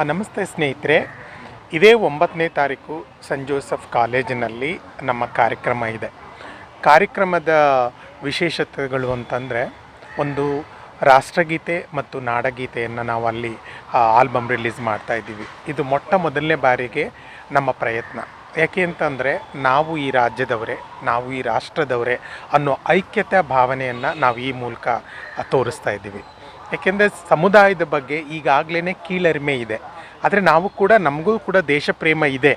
ನಮಸ್ತೆ ಸ್ನೇಹಿತರೆ. ಇದೇ ಒಂಬತ್ತನೇ ತಾರೀಕು ಸೆಂಟ್ ಜೋಸೆಫ್ ಕಾಲೇಜಿನಲ್ಲಿ ನಮ್ಮ ಕಾರ್ಯಕ್ರಮ ಇದೆ. ಕಾರ್ಯಕ್ರಮದ ವಿಶೇಷತೆಗಳು ಅಂತಂದರೆ ಒಂದು ರಾಷ್ಟ್ರಗೀತೆ ಮತ್ತು ನಾಡಗೀತೆಯನ್ನು ನಾವು ಅಲ್ಲಿ ಆಲ್ಬಮ್ ರಿಲೀಸ್ ಮಾಡ್ತಾ ಇದ್ದೀವಿ. ಇದು ಮೊಟ್ಟ ಮೊದಲನೇ ಬಾರಿಗೆ ನಮ್ಮ ಪ್ರಯತ್ನ. ಯಾಕೆ ಅಂತಂದರೆ ನಾವು ಈ ರಾಜ್ಯದವರೇ, ನಾವು ಈ ರಾಷ್ಟ್ರದವರೇ ಅನ್ನೋ ಐಕ್ಯತೆ ಭಾವನೆಯನ್ನು ನಾವು ಈ ಮೂಲಕ ತೋರಿಸ್ತಾ ಇದ್ದೀವಿ. ಯಾಕೆಂದರೆ ಸಮುದಾಯದ ಬಗ್ಗೆ ಈಗಾಗಲೇ ಕೀಳರಿಮೆ ಇದೆ. ಆದರೆ ನಾವು ಕೂಡ, ನಮಗೂ ಕೂಡ ದೇಶ ಪ್ರೇಮ ಇದೆ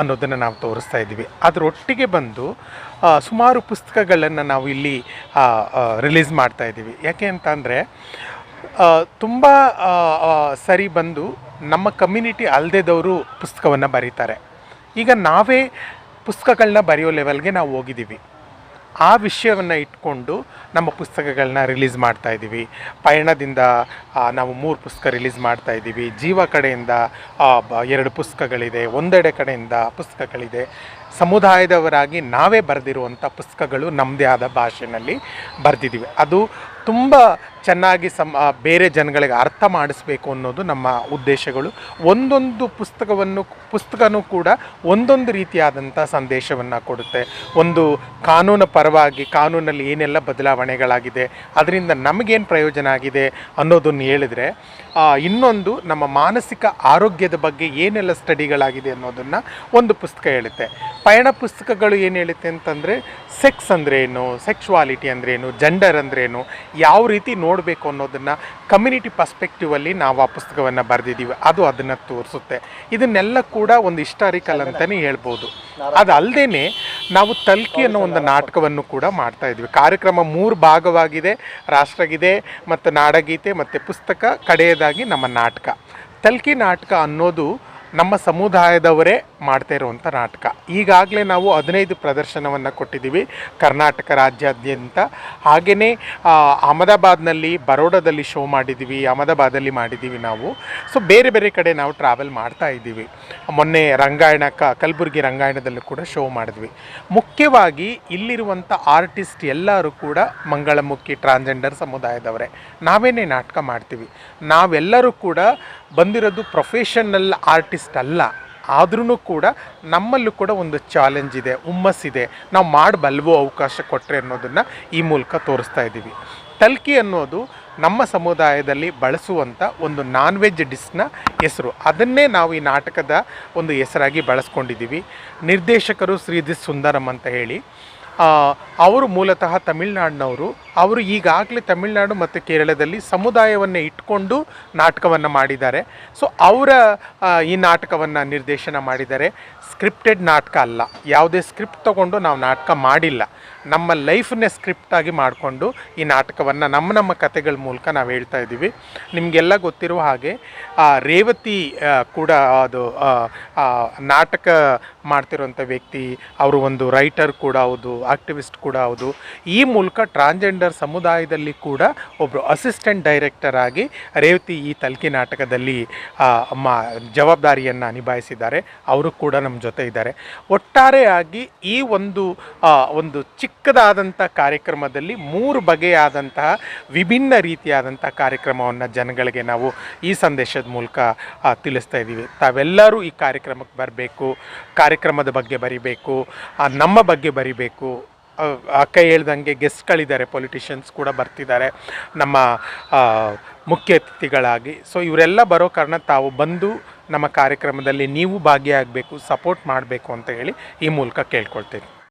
ಅನ್ನೋದನ್ನು ನಾವು ತೋರಿಸ್ತಾ ಇದ್ದೀವಿ. ಅದರೊಟ್ಟಿಗೆ ಬಂದು ಸುಮಾರು ಪುಸ್ತಕಗಳನ್ನು ನಾವು ಇಲ್ಲಿ ರಿಲೀಸ್ ಮಾಡ್ತಾ ಇದ್ದೀವಿ. ಯಾಕೆ ಅಂತಂದರೆ ತುಂಬ ಸರಿ ಬಂದು ನಮ್ಮ ಕಮ್ಯುನಿಟಿ ಅಲ್ಲದೆದವರು ಪುಸ್ತಕವನ್ನು ಬರೀತಾರೆ. ಈಗ ನಾವೇ ಪುಸ್ತಕಗಳನ್ನ ಬರೆಯೋ ಲೆವೆಲ್ಗೆ ನಾವು ಹೋಗಿದ್ದೀವಿ. ಆ ವಿಷಯವನ್ನು ಇಟ್ಕೊಂಡು ನಮ್ಮ ಪುಸ್ತಕಗಳನ್ನ ರಿಲೀಸ್ ಮಾಡ್ತಾ ಇದ್ದೀವಿ. ಪಯಣದಿಂದ ನಾವು ಮೂರು ಪುಸ್ತಕ ರಿಲೀಸ್ ಮಾಡ್ತಾ ಇದ್ದೀವಿ. ಜೀವ ಕಡೆಯಿಂದ ಎರಡು ಪುಸ್ತಕಗಳಿದೆ. ಒಂದೆಡೆ ಕಡೆಯಿಂದ ಪುಸ್ತಕಗಳಿದೆ. ಸಮುದಾಯದವರಾಗಿ ನಾವೇ ಬರೆದಿರುವಂಥ ಪುಸ್ತಕಗಳು ನಮ್ಮದೇ ಆದ ಭಾಷೆಯಲ್ಲಿ ಬರೆದಿದ್ದೀವಿ. ಅದು ತುಂಬ ಚೆನ್ನಾಗಿ ಸಮ ಬೇರೆ ಜನಗಳಿಗೆ ಅರ್ಥ ಮಾಡಿಸ್ಬೇಕು ಅನ್ನೋದು ನಮ್ಮ ಉದ್ದೇಶಗಳು. ಒಂದೊಂದು ಪುಸ್ತಕವನ್ನು, ಪುಸ್ತಕನೂ ಕೂಡ ಒಂದೊಂದು ರೀತಿಯಾದಂಥ ಸಂದೇಶವನ್ನು ಕೊಡುತ್ತೆ. ಒಂದು ಕಾನೂನು ಪರವಾಗಿ, ಕಾನೂನಲ್ಲಿ ಏನೆಲ್ಲ ಬದಲಾವಣೆಗಳಾಗಿದೆ, ಅದರಿಂದ ನಮಗೇನು ಪ್ರಯೋಜನ ಆಗಿದೆ ಅನ್ನೋದನ್ನು ಹೇಳಿದರೆ ಇನ್ನೊಂದು ನಮ್ಮ ಮಾನಸಿಕ ಆರೋಗ್ಯದ ಬಗ್ಗೆ ಏನೆಲ್ಲ ಸ್ಟಡಿಗಳಾಗಿದೆ ಅನ್ನೋದನ್ನು ಒಂದು ಪುಸ್ತಕ ಹೇಳುತ್ತೆ. ಪಯಣ ಪುಸ್ತಕಗಳು ಏನು ಹೇಳುತ್ತೆ ಅಂತಂದರೆ ಸೆಕ್ಸ್ ಅಂದ್ರೇನು, ಸೆಕ್ಸುವಾಲಿಟಿ ಅಂದ್ರೇನು, ಜೆಂಡರ್ ಅಂದ್ರೇನು, ಯಾವ ರೀತಿ ನೋಡಬೇಕು ಅನ್ನೋದನ್ನು ಕಮ್ಯುನಿಟಿ ಪರ್ಸ್ಪೆಕ್ಟಿವಲ್ಲಿ ನಾವು ಆ ಪುಸ್ತಕವನ್ನು ಬರೆದಿದ್ದೀವಿ ಅದು ಅದನ್ನು ತೋರಿಸುತ್ತೆ. ಇದನ್ನೆಲ್ಲ ಕೂಡ ಒಂದು ಹಿಸ್ಟಾರಿಕಲ್ ಅಂತಲೇ ಹೇಳ್ಬೋದು. ಅದಲ್ಲದೇ ನಾವು ತಲ್ಕಿ ಅನ್ನೋ ಒಂದು ನಾಟಕವನ್ನು ಕೂಡ ಮಾಡ್ತಾ ಇದ್ವಿ. ಕಾರ್ಯಕ್ರಮ ಮೂರು ಭಾಗವಾಗಿದೆ. ರಾಷ್ಟ್ರಗೀತೆ ಮತ್ತು ನಾಡಗೀತೆ ಮತ್ತು ಪುಸ್ತಕ ಕಡೆಯದಾಗಿ ನಮ್ಮ ನಾಟಕ. ತಲ್ಕಿ ನಾಟಕ ಅನ್ನೋದು ನಮ್ಮ ಸಮುದಾಯದವರೇ ಮಾಡ್ತಾ ಇರುವಂಥ ನಾಟಕ. ಈಗಾಗಲೇ ನಾವು ಹದಿನೈದು ಪ್ರದರ್ಶನವನ್ನು ಕೊಟ್ಟಿದ್ದೀವಿ ಕರ್ನಾಟಕ ರಾಜ್ಯಾದ್ಯಂತ. ಹಾಗೆಯೇ ಅಹಮದಾಬಾದ್ನಲ್ಲಿ ಬರೋಡಾದಲ್ಲಿ ಶೋ ಮಾಡಿದ್ದೀವಿ ಅಹಮದಾಬಾದಲ್ಲಿ ಮಾಡಿದ್ದೀವಿ ನಾವು. ಸೊ, ಬೇರೆ ಬೇರೆ ಕಡೆ ನಾವು ಟ್ರಾವೆಲ್ ಮಾಡ್ತಾ ಇದ್ದೀವಿ. ಮೊನ್ನೆ ರಂಗಾಯಣ, ಕ, ಕಲಬುರಗಿ ರಂಗಾಯಣದಲ್ಲೂ ಕೂಡ ಶೋ ಮಾಡಿದ್ವಿ. ಮುಖ್ಯವಾಗಿ ಇಲ್ಲಿರುವಂಥ ಆರ್ಟಿಸ್ಟ್ ಎಲ್ಲರೂ ಕೂಡ ಮಂಗಳಮುಖಿ ಟ್ರಾನ್ಸ್ಜೆಂಡರ್ ಸಮುದಾಯದವರೇ. ನಾವೇನೇ ನಾಟಕ ಮಾಡ್ತೀವಿ. ನಾವೆಲ್ಲರೂ ಕೂಡ ಬಂದಿರೋದು ಪ್ರೊಫೆಷನಲ್ ಆರ್ಟಿಸ್ಟ್ ಅಲ್ಲ. ಆದ್ರೂ ಕೂಡ ನಮ್ಮಲ್ಲೂ ಕೂಡ ಒಂದು ಚಾಲೆಂಜ್ ಇದೆ ಹುಮ್ಮಸ್ಸಿದೆ ನಾವು ಮಾಡಬಲ್ವೋ ಅವಕಾಶ ಕೊಟ್ಟರೆ ಅನ್ನೋದನ್ನು ಈ ಮೂಲಕ ತೋರಿಸ್ತಾ ಇದ್ದೀವಿ. ತಲ್ಕಿ ಅನ್ನೋದು ನಮ್ಮ ಸಮುದಾಯದಲ್ಲಿ ಬಳಸುವಂಥ ಒಂದು ನಾನ್ ವೆಜ್ ಡಿಸ್ನ ಹೆಸರು. ಅದನ್ನೇ ನಾವು ಈ ನಾಟಕದ ಒಂದು ಹೆಸರಾಗಿ ಬಳಸ್ಕೊಂಡಿದ್ದೀವಿ. ನಿರ್ದೇಶಕರು ಶ್ರೀಧಿ ಸುಂದರಂ ಅಂತ ಹೇಳಿ. ಅವರು ಮೂಲತಃ ತಮಿಳ್ನಾಡಿನವರು. ಅವರು ಈಗಾಗಲೇ ತಮಿಳ್ನಾಡು ಮತ್ತು ಕೇರಳದಲ್ಲಿ ಸಮುದಾಯವನ್ನು ಇಟ್ಕೊಂಡು ನಾಟಕವನ್ನು ಮಾಡಿದ್ದಾರೆ. ಸೊ ಅವರ ಈ ನಾಟಕವನ್ನು ನಿರ್ದೇಶನ ಮಾಡಿದ್ದಾರೆ. ಸ್ಕ್ರಿಪ್ಟೆಡ್ ನಾಟಕ ಅಲ್ಲ. ಯಾವುದೇ ಸ್ಕ್ರಿಪ್ಟ್ ತಗೊಂಡು ನಾವು ನಾಟಕ ಮಾಡಿಲ್ಲ. ನಮ್ಮ ಲೈಫನ್ನೇ ಸ್ಕ್ರಿಪ್ಟಾಗಿ ಮಾಡಿಕೊಂಡು ಈ ನಾಟಕವನ್ನು ನಮ್ಮ ನಮ್ಮ ಕತೆಗಳ ಮೂಲಕ ನಾವು ಹೇಳ್ತಾ ಇದ್ದೀವಿ. ನಿಮಗೆಲ್ಲ ಗೊತ್ತಿರುವ ಹಾಗೆ ಆ, ರೇವತಿ ಕೂಡ ಅದು ನಾಟಕ ಮಾಡ್ತಿರುವಂಥ ವ್ಯಕ್ತಿ ಅವರು ಒಂದು ರೈಟರ್ ಕೂಡ ಹೌದು ಆಕ್ಟಿವಿಸ್ಟ್ ಕೂಡ ಹೌದು. ಈ ಮೂಲಕ ಟ್ರಾನ್ಸ್ಜೆಂಡರ್ ಸಮುದಾಯದಲ್ಲಿ ಕೂಡ ಒಬ್ಬರು ಅಸಿಸ್ಟೆಂಟ್ ಡೈರೆಕ್ಟರ್ ಆಗಿ ರೇವತಿ ಈ ತಲ್ಕಿ ನಾಟಕದಲ್ಲಿ ಮಾ ಜವಾಬ್ದಾರಿಯನ್ನು ನಿಭಾಯಿಸಿದ್ದಾರೆ. ಅವರು ಕೂಡ ನಮ್ಮ ಜೊತೆ ಇದ್ದಾರೆ. ಒಟ್ಟಾರೆಯಾಗಿ ಈ ಒಂದು ಒಂದು ಒಂದು ಚಿಕ್ಕದಾದಂಥ ಕಾರ್ಯಕ್ರಮದಲ್ಲಿ ಮೂರು ಬಗೆಯಾದಂತಹ ವಿಭಿನ್ನ ರೀತಿಯಾದಂಥ ಕಾರ್ಯಕ್ರಮವನ್ನು ಜನಗಳಿಗೆ ನಾವು ಈ ಸಂದೇಶದ ಮೂಲಕ ತಿಳಿಸ್ತಾ ಇದ್ದೀವಿ. ತಾವೆಲ್ಲರೂ ಈ ಕಾರ್ಯಕ್ರಮಕ್ಕೆ ಬರಬೇಕು, ಕಾರ್ಯಕ್ರಮದ ಬಗ್ಗೆ ಬರಿಬೇಕು ನಮ್ಮ ಬಗ್ಗೆ ಬರಿಬೇಕು. ಅಕ್ಕ ಹೇಳ್ದಂಗೆ ಗೆಸ್ಟ್ಗಳಿದ್ದಾರೆ ಪೊಲಿಟಿಷಿಯನ್ಸ್ ಕೂಡ ಬರ್ತಿದ್ದಾರೆ. ನಮ್ಮ ಮುಖ್ಯ ಅತಿಥಿಗಳಾಗಿ. ಸೊ ಇವರೆಲ್ಲ ಬರೋ ಕಾರಣ ತಾವು ಬಂದು ನಮ್ಮ ಕಾರ್ಯಕ್ರಮದಲ್ಲಿ ನೀವು ಭಾಗಿಯಾಗಬೇಕು, ಸಪೋರ್ಟ್ ಮಾಡಬೇಕು ಅಂತ ಹೇಳಿ ಈ ಮೂಲಕ ಕೇಳ್ಕೊಳ್ತೀನಿ